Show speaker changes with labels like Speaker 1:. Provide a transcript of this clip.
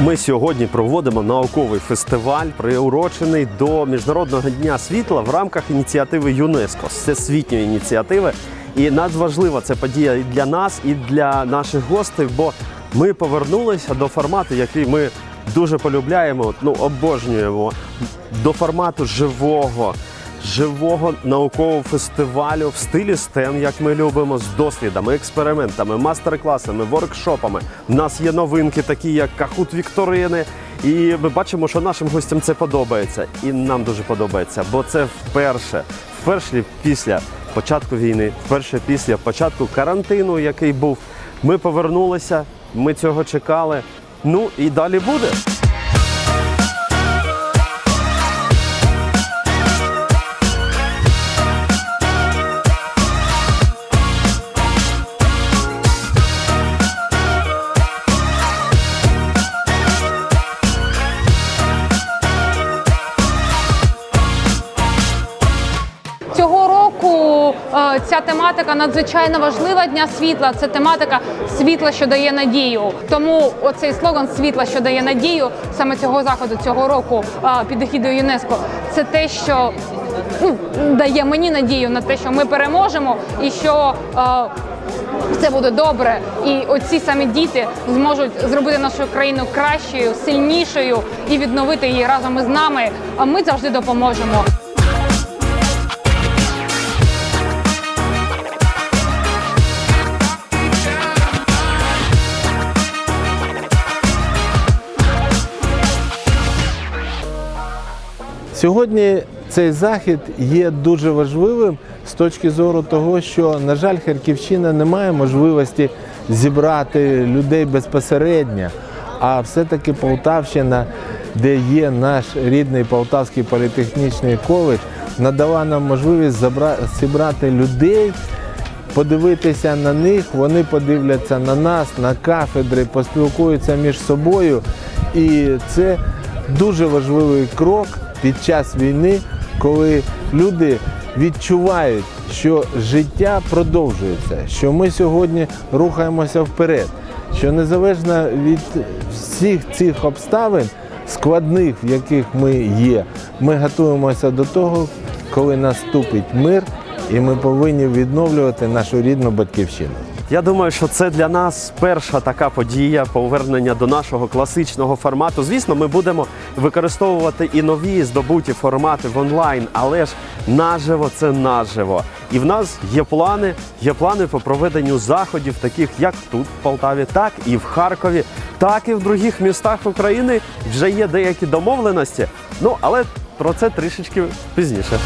Speaker 1: Ми сьогодні проводимо науковий фестиваль, приурочений до Міжнародного дня світла в рамках ініціативи ЮНЕСКО, всесвітньої ініціативи. І надважлива це подія і для нас, і для наших гостей, бо ми повернулися до формату, який ми дуже полюбляємо, ну обожнюємо, до формату живого. Живого наукового фестивалю в стилі STEM, як ми любимо, з дослідами, експериментами, мастер-класами, воркшопами. У нас є новинки, такі як кахут Вікторини. І ми бачимо, що нашим гостям це подобається. І нам дуже подобається, бо це вперше, вперше після початку війни, вперше після початку карантину, який був. Ми повернулися, ми цього чекали. Ну і далі буде.
Speaker 2: Ця тематика надзвичайно важлива дня світла. Це тематика світла, що дає надію. Тому оцей слоган світла, що дає надію, саме цього заходу цього року е, під егідою ЮНЕСКО. Це те, що ну, дає мені надію на те, що ми переможемо і що. е, все буде добре, і оці самі діти зможуть зробити нашу країну кращою, сильнішою і відновити її разом із нами. А ми завжди допоможемо.
Speaker 3: Сьогодні цей захід є дуже важливим з точки зору того, що, на жаль, Харківщина не має можливості зібрати людей безпосередньо, а все-таки Полтавщина, де є наш рідний Полтавський політехнічний коледж, надала нам можливість зібрати людей. Подивитися на них, вони подивляться на нас, на кафедри, поспілкуються між собою. І це дуже важливий крок під час війни, коли люди відчувають, що життя продовжується, що ми сьогодні рухаємося вперед, що незалежно від всіх цих обставин, складних, в яких ми є, ми готуємося до того, коли наступить мир, і ми повинні відновлювати нашу рідну батьківщину.
Speaker 1: Я думаю, що це для нас перша така подія повернення до нашого класичного формату. Звісно, ми будемо використовувати і нові здобуті формати в онлайн, але ж наживо це наживо. І в нас є плани, є плани по проведенню заходів, таких як тут, в Полтаві, так і в Харкові, так і в других містах України. Вже є деякі домовленості. Ну але про це трішечки пізніше.